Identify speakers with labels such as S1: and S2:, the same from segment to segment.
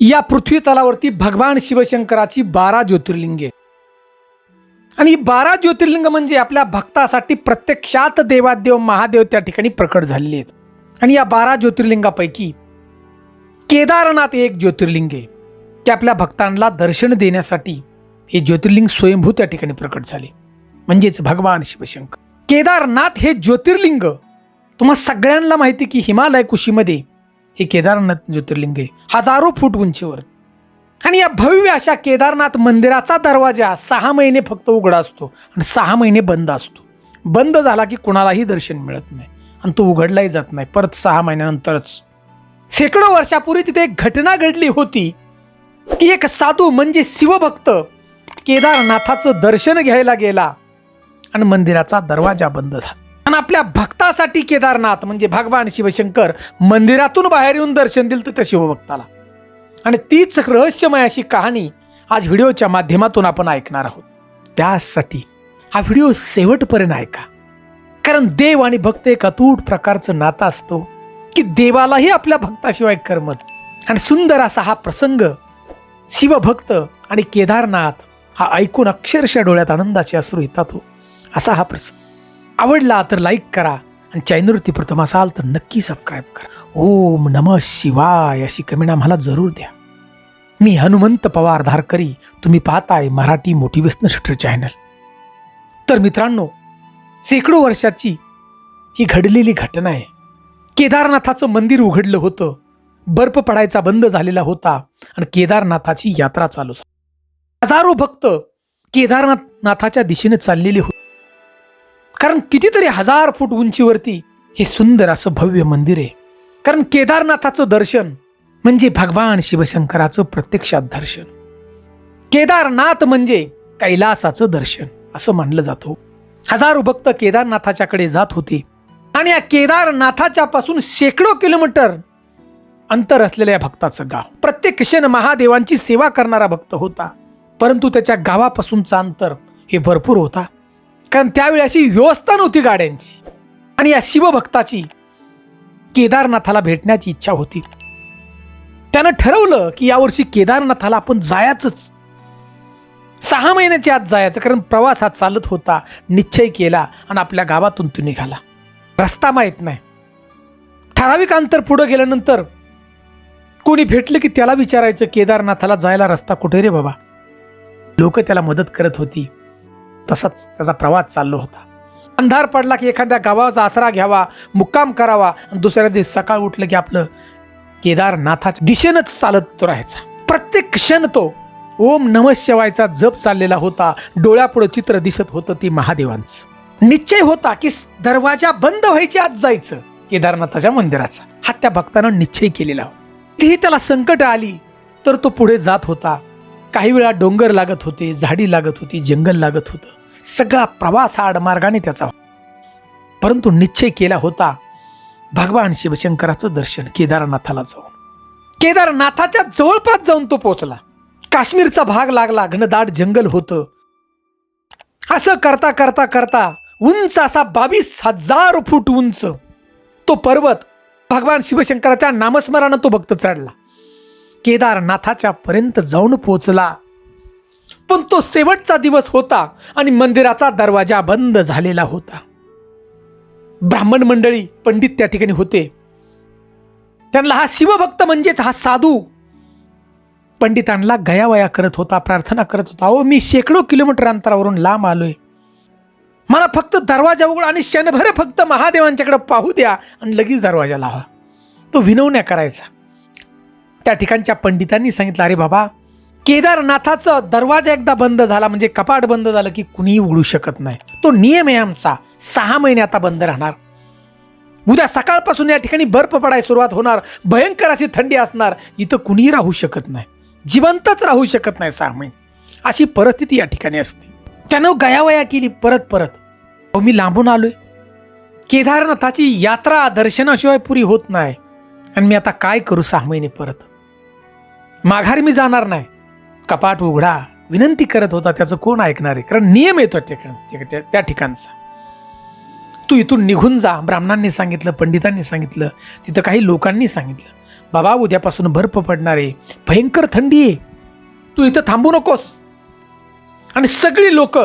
S1: या पृथ्वी तलावरती भगवान शिवशंकराची बारा ज्योतिर्लिंगे. आणि ही बारा ज्योतिर्लिंग म्हणजे आपल्या भक्तासाठी प्रत्यक्षात देवादेव महादेव त्या ठिकाणी प्रकट झालेले आहेत. आणि या बारा ज्योतिर्लिंगापैकी केदारनाथ एक ज्योतिर्लिंग आहे की आपल्या भक्तांना दर्शन देण्यासाठी हे ज्योतिर्लिंग स्वयंभू त्या ठिकाणी प्रकट झाले. म्हणजेच भगवान शिवशंकर. केदारनाथ हे ज्योतिर्लिंग तुम्हा सगळ्यांना माहिती की हिमालय कुशीमध्ये हे केदारनाथ ज्योतिर्लिंग आहे. हजारो फूट उंचीवर. आणि या भव्य अशा केदारनाथ मंदिराचा दरवाजा सहा महिने फक्त उघडा असतो आणि सहा महिने बंद असतो. बंद झाला की कुणालाही दर्शन मिळत नाही. आणि तो उघडलाही जात नाही. परत सहा महिन्यानंतरच. शेकडो वर्षापूर्वी तिथे एक घटना घडली होती की एक साधू म्हणजे शिवभक्त केदारनाथाचं दर्शन घ्यायला गेला आणि मंदिराचा दरवाजा बंद झाला. आणि आपल्या भक्तासाठी केदारनाथ म्हणजे भगवान शिवशंकर मंदिरातून बाहेर येऊन दर्शन दिलं त्या शिवभक्ताला. आणि तीच रहस्यमय अशी कहाणी आज व्हिडिओच्या माध्यमातून आपण ऐकणार आहोत. त्यासाठी हा व्हिडिओ शेवटपर्यंत ऐका. कारण देव आणि भक्त एक अतूट प्रकारचं नातं असतो की देवालाही आपल्या भक्ताशिवाय करमत आणि सुंदर असा हा प्रसंग शिवभक्त आणि केदारनाथ हा ऐकून अक्षरशः डोळ्यात आनंदाचे अश्रू येतात हो. असा हा प्रसंग. आवडला तर लाईक करा आणि चॅनलवरती प्रथम असाल तर नक्की सबस्क्राईब करा. ओम नम शिवाय अशी कमेंट आम्हाला जरूर द्या. मी हनुमंत पवार धारकरी तुम्ही पाहताय मराठी मोटिवेशनल स्टर चॅनल तर मित्रांनो शेकडो वर्षाची ही घडलेली घटना आहे. केदारनाथाचं मंदिर उघडलं होतं. बर्फ पडायचा बंद झालेला होता आणि केदारनाथाची यात्रा चालू झाली. हजारो भक्त केदारनाथ नाथाच्या दिशेने चाललेले होते. कारण कितीतरी हजार फूट उंचीवरती हे सुंदर असं भव्य मंदिर आहे. कारण केदारनाथाचं दर्शन म्हणजे भगवान शिवशंकराचं प्रत्यक्षात दर्शन. केदारनाथ म्हणजे कैलासाचं दर्शन असं मानलं जातो. हजारो भक्त केदारनाथाच्याकडे जात होते. आणि या केदारनाथाच्या पासून शेकडो किलोमीटर अंतर असलेल्या या भक्ताचं गाव. प्रत्येक क्षण महादेवांची सेवा करणारा भक्त होता. परंतु त्याच्या गावापासूनचं अंतर हे भरपूर होता. कारण त्यावेळी अशी व्यवस्था नव्हती गाड्यांची. आणि या शिवभक्ताची केदारनाथाला भेटण्याची इच्छा होती. त्यानं ठरवलं की यावर्षी केदारनाथाला आपण जायचंच. सहा महिन्याच्या आत जायचं कारण प्रवास हा चालत होता निश्चय केला आणि आपल्या गावातून तो निघाला. रस्ता माहीत नाही. ठराविक अंतर पुढं गेल्यानंतर कोणी भेटलं की त्याला विचारायचं केदारनाथाला जायला रस्ता कुठे रे बाबा? लोक त्याला मदत करत होती. तसाच त्याचा प्रवास चाललो होता. अंधार पडला की एखाद्या गावाचा आसरा घ्यावा मुक्काम करावा आणि दुसऱ्या दिवशी सकाळ उठलं की आपलं केदारनाथाच्या दिशेनंच चालत तो राहायचा. प्रत्येक क्षण तो ओम नम शिवायचा जप चाललेला होता. डोळ्यापुढं चित्र दिसत होतं ती महादेवांचं. निश्चय होता की दरवाजा बंद व्हायच्या आत जायचं केदारनाथाच्या मंदिराचा. हा त्या भक्तानं निश्चय केलेला तीही त्याला संकट आली तर तो पुढे जात होता. काही वेळा डोंगर लागत होते झाडी लागत होती जंगल लागत होतं. सगळा प्रवास हा आडमार्गाने त्याचा. परंतु निश्चय केला होता भगवान शिवशंकराचं दर्शन केदारनाथाला जाऊन. केदारनाथाच्या जवळपास जाऊन तो पोचला काश्मीरचा भाग लागला घनदाट जंगल होतं. असं करता करता करता उंच असा बावीस हजार फूट उंच तो पर्वत भगवान शिवशंकराच्या नामस्मरणानं तो भक्त चढला. केदारनाथाच्या पर्यंत जाऊन पोचला. पण तो शेवटचा दिवस होता आणि मंदिराचा दरवाजा बंद झालेला होता. ब्राह्मण मंडळी पंडित त्या ठिकाणी होते. त्यांना हा शिवभक्त म्हणजेच हा साधू पंडितांना गयावया करत होता प्रार्थना करत होता अहो मी शेकडो किलोमीटर अंतरावरून लांब आलोय. मला फक्त दरवाजा उघड आणि क्षणभर फक्त महादेवांच्याकडे पाहू द्या आणि लगेच दरवाजा लावा. तो विनवण्या करायचा. त्या ठिकाणच्या पंडितांनी सांगितलं अरे बाबा केदारनाथाचा दरवाजा एकदा बंद झाला म्हणजे कपाट बंद झालं की कुणीही उघडू शकत नाही. तो नियम आहे आमचा सहा महिने आता बंद राहणार. उद्या सकाळपासून या ठिकाणी बर्फ पडायला सुरुवात होणार भयंकर अशी थंडी असणार इथं कुणीही राहू शकत नाही. जिवंतच राहू शकत नाही सहा महिने. अशी परिस्थिती या ठिकाणी असते. त्यानं गयावया केली परत परत. अहो मी लांबून आलोय. केदारनाथाची यात्रा दर्शनाशिवाय पुरी होत नाही. आणि मी आता काय करू सहा महिने परत? माघारी मी जाणार नाही. कपाट उघडा. विनंती करत होता त्याचं कोण ऐकणार आहे? कारण नियम येतो त्या- त्या ठिकाणचा. तू इथून निघून जा. ब्राह्मणांनी सांगितलं पंडितांनी सांगितलं तिथं काही लोकांनी सांगितलं. बाबा उद्यापासून बर्फ पडणार आहे. भयंकर थंडी आहे. तू इथं थांबू नकोस. आणि सगळी लोक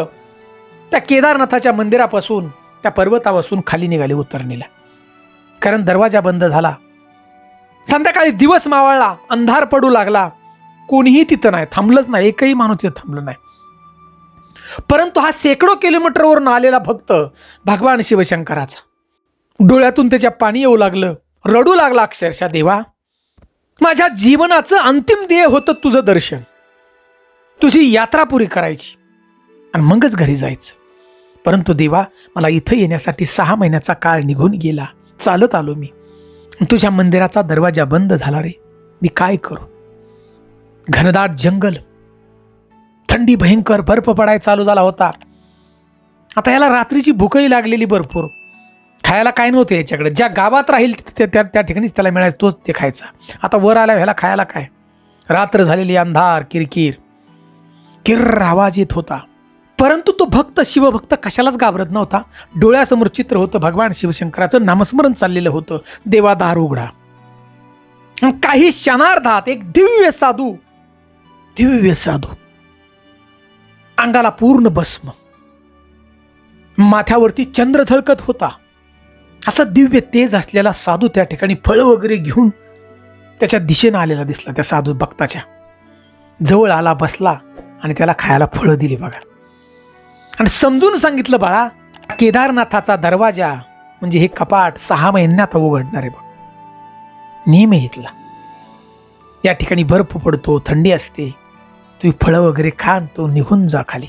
S1: त्या केदारनाथाच्या मंदिरापासून त्या पर्वतापासून खाली निघाले उतरणीला. कारण दरवाजा बंद झाला. संध्याकाळी दिवस मावळला अंधार पडू लागला. कोणीही तिथं नाही थांबलंच नाही एकही माणूस तिथं थांबलं नाही. परंतु हा शेकडो किलोमीटरवरून आलेला भक्त भगवान शिवशंकराचा. डोळ्यातून त्याच्या पाणी येऊ लागलं रडू लागला अक्षरशः देवा. माझ्या जीवनाचं अंतिम ध्येय होतं तुझं दर्शन. तुझी यात्रा पुरी करायची. आणि मगच घरी जायचं. परंतु देवा मला इथं येण्यासाठी सहा महिन्याचा काळ निघून गेला. चालत आलो मी. तुझ्या मंदिराचा दरवाजा बंद झाला रे. मी काय करू? घनदाट जंगल. थंडी भयंकर बर्फ पडाय चालू झाला होता. आता याला रात्रीची भूकही लागलेली भरपूर. खायला काय नव्हतं याच्याकडे. ज्या गावात राहील त्या त्या ठिकाणीच त्याला मिळायचं तोच ते खायचा. आता वर आल्या ह्याला खायला काय? रात्र झालेली अंधार किरकिर. किर्र आवाज येत होता. परंतु तो भक्त शिवभक्त कशालाच घाबरत नव्हता. डोळ्यासमोर चित्र होतं. भगवान शिवशंकराचं नामस्मरण चाललेलं होतं. देवादार उघडा. काही क्षणार्धात एक दिव्य साधू दिव्य साधू अंगाला पूर्ण भस्म माथ्यावरती चंद्र झळकत होता. असं दिव्य तेज असलेला साधू त्या ठिकाणी फळं वगैरे घेऊन त्याच्या दिशेनं आलेला दिसला त्या साधू भक्ताच्या. जवळ आला बसला आणि त्याला खायला फळं दिली बघा. आणि समजून सांगितलं बाळा केदारनाथाचा दरवाजा म्हणजे हे कपाट सहा महिन्यात उघडणार आहे बघ. नियम घेतला इथला. या ठिकाणी बर्फ पडतो थंडी असते. तू फळं वगैरे खान तो निघून जा खाली.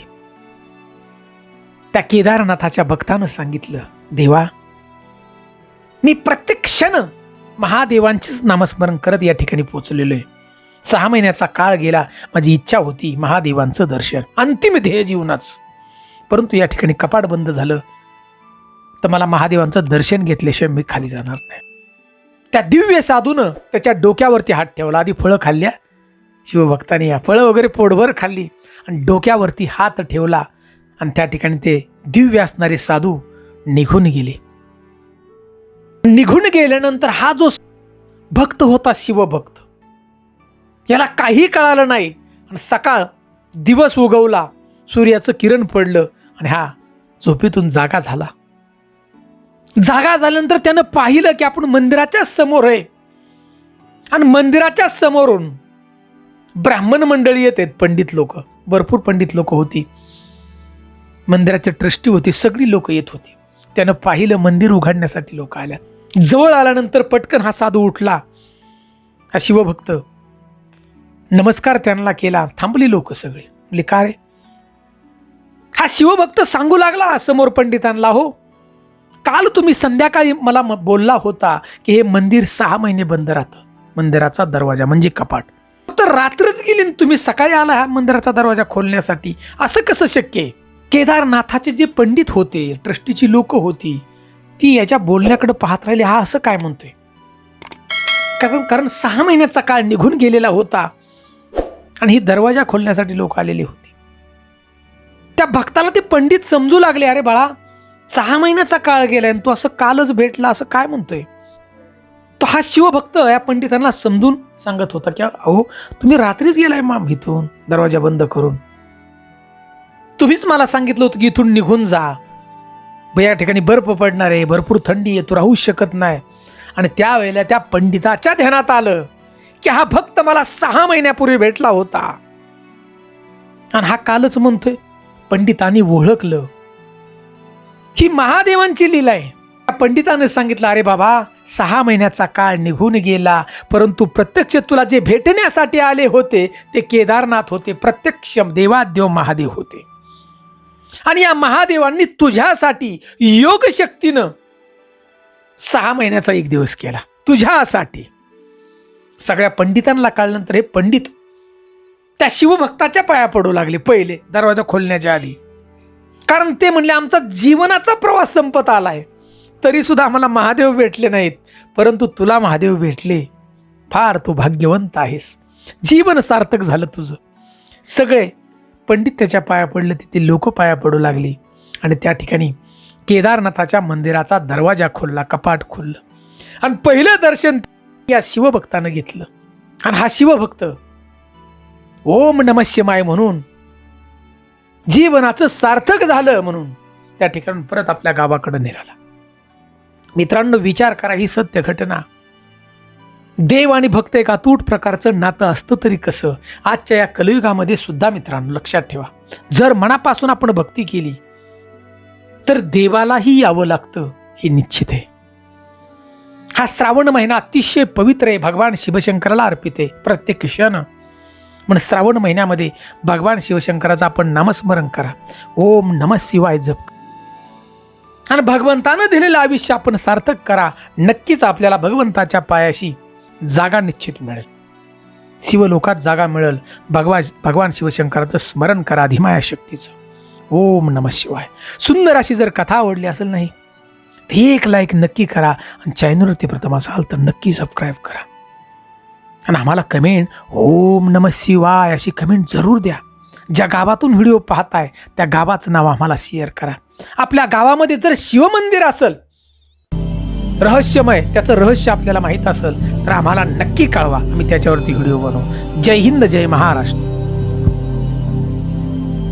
S1: त्या केदारनाथाच्या भक्तानं सांगितलं देवा मी प्रत्येक क्षण महादेवांचेच नामस्मरण करत या ठिकाणी पोचलेलो आहे. सहा महिन्याचा काळ गेला माझी इच्छा होती महादेवांचं दर्शन. अंतिम ध्येय जीवनाचं. परंतु या ठिकाणी कपाट बंद झालं तर मला महादेवांचं दर्शन घेतल्याशिवाय मी खाली जाणार नाही. त्या दिव्य साधूनं त्याच्या डोक्यावरती हात ठेवला. आधी फळं खाल्ल्या. शिवभक्ताने या फळं वगैरे पोटभर खाल्ली आणि डोक्यावरती हात ठेवला आणि त्या ठिकाणी ते दिव्य असणारे साधू निघून गेले. निघून गेल्यानंतर हा जो भक्त होता शिवभक्त याला काही कळालं नाही. आणि सकाळ दिवस उगवला. सूर्याचं किरण पडलं. आणि हा झोपेतून जागा झाला. जागा झाल्यानंतर त्यानं पाहिलं की आपण मंदिराच्या समोर आहे. आणि मंदिराच्या समोरून ब्राह्मण मंडळी येत आहेत पंडित लोक. भरपूर पंडित लोक होती. मंदिराचे ट्रस्टी होती सगळी लोक येत होती. त्यानं पाहिलं मंदिर उघडण्यासाठी लोक आल्या. जवळ आल्यानंतर पटकन हा साधू उठला. हा शिवभक्त नमस्कार त्यांना केला. थांबली लोक सगळे. म्हणजे का रे? हा शिवभक्त सांगू लागला समोर पंडितांना हो काल तुम्ही संध्याकाळी मला म- बोलला होता की हे मंदिर सहा महिने बंद राहतं मंदिराचा दरवाजा म्हणजे कपाट. तर रात्रच गेली आणि तुम्ही सकाळी आला हा मंदिराचा दरवाजा खोलण्यासाठी. असं कसं शक्य आहे? केदारनाथाचे जे पंडित होते ट्रस्टीची लोक होती ती याच्या बोलण्याकडे पाहत राहिली. हा असं काय म्हणतोय? कारण कारण सहा महिन्याचा काळ निघून गेलेला होता आणि ही दरवाजा खोलण्यासाठी लोक आलेली होती. त्या भक्ताला ते पंडित समजू लागले अरे बाळा सहा महिन्याचा काळ गेलाय आणि तू असं कालच भेटला असं काय म्हणतोय? तो हा शिवभक्त या पंडितांना समजून सांगत होता की अहो तुम्ही रात्रीच गेलाय माम इथून दरवाजा बंद करून. तुम्हीच मला सांगितलं होतं की इथून निघून जा. या ठिकाणी बर्फ पडणार आहे भरपूर थंडी आहे तू राहू शकत नाही. आणि त्यावेळेला त्या पंडिताच्या ध्यानात आलं की हा भक्त मला सहा महिन्यापूर्वी भेटला होता. आणि हा कालच म्हणतोय पंडितांनी ओळखलं. ही महादेवांची लीला आहे. त्या पंडिताने सांगितलं अरे बाबा सहा महिन्याचा काळ निघून गेला परंतु प्रत्यक्ष तुला जे भेटण्यासाठी आले होते ते केदारनाथ होते प्रत्यक्ष देवादेव महादेव होते. आणि या महादेवांनी तुझ्यासाठी योग शक्तीनं सहा महिन्याचा एक दिवस केला. तुझ्यासाठी. सगळ्या पंडितांना कळल्यानंतर हे पंडित त्या शिवभक्ताच्या पाया पडू लागले पहिले दरवाजा खोलण्याच्या आधी. कारण ते म्हणले आमचा जीवनाचा प्रवास संपत आला तरी सुद्धा आम्हाला महादेव भेटले नाहीत. परंतु तुला महादेव भेटले. फार तू भाग्यवंत आहेस. जीवन सार्थक झालं तुझं. सगळे पंडित त्याच्या पाया पडले तिथे लोक पाया पडू लागली. आणि त्या ठिकाणी केदारनाथाच्या मंदिराचा दरवाजा खोलला कपाट खोललं. आणि पहिलं दर्शन या शिवभक्तानं घेतलं. आणि हा शिवभक्त ओम नम म्हणून. जीवनाचं सार्थक झालं म्हणून त्या ठिकाणून परत आपल्या गावाकडे निघाला. मित्रांनो विचार करा ही सत्य घटना. देव आणि भक्त एक अतूट प्रकारचं नातं असतं तरी कसं? आजच्या या कलयुगामध्ये सुद्धा मित्रांनो लक्षात ठेवा. जर मनापासून आपण भक्ती केली तर देवालाही यावं लागतं हे निश्चित आहे. हा श्रावण महिना अतिशय पवित्र आहे. भगवान शिवशंकराला अर्पित आहे. प्रत्येक क्षण पण श्रावण महिन्यामध्ये भगवान शिवशंकराचं आपण नामस्मरण करा. ओम नम शिवाय जप. आणि भगवंतानं दिलेलं आयुष्य आपण सार्थक करा. नक्कीच आपल्याला भगवंताच्या पायाशी जागा निश्चित मिळेल. शिवलोकात जागा मिळेल. भगवा भगवान शिवशंकराचं स्मरण करा धिमाया शक्तीचं. ओम नम शिवाय. सुंदर अशी जर कथा आवडली असेल नाही ती एक लाईक नक्की करा आणि चॅनलवरती प्रथम असाल तर नक्की सबस्क्राईब करा. आणि आम्हाला कमेंट ओम नम शिवाय अशी कमेंट जरूर द्या. ज्या गावातून व्हिडिओ पाहताय त्या गावाचं नाव आम्हाला शेअर करा. आपल्या गावामध्ये जर शिवमंदिर असेल रहस्यमय त्याचं रहस्य आपल्याला माहीत असेल तर आम्हाला नक्की कळवा. आम्ही त्याच्यावरती व्हिडिओ बनवू. जय हिंद जय महाराष्ट्र.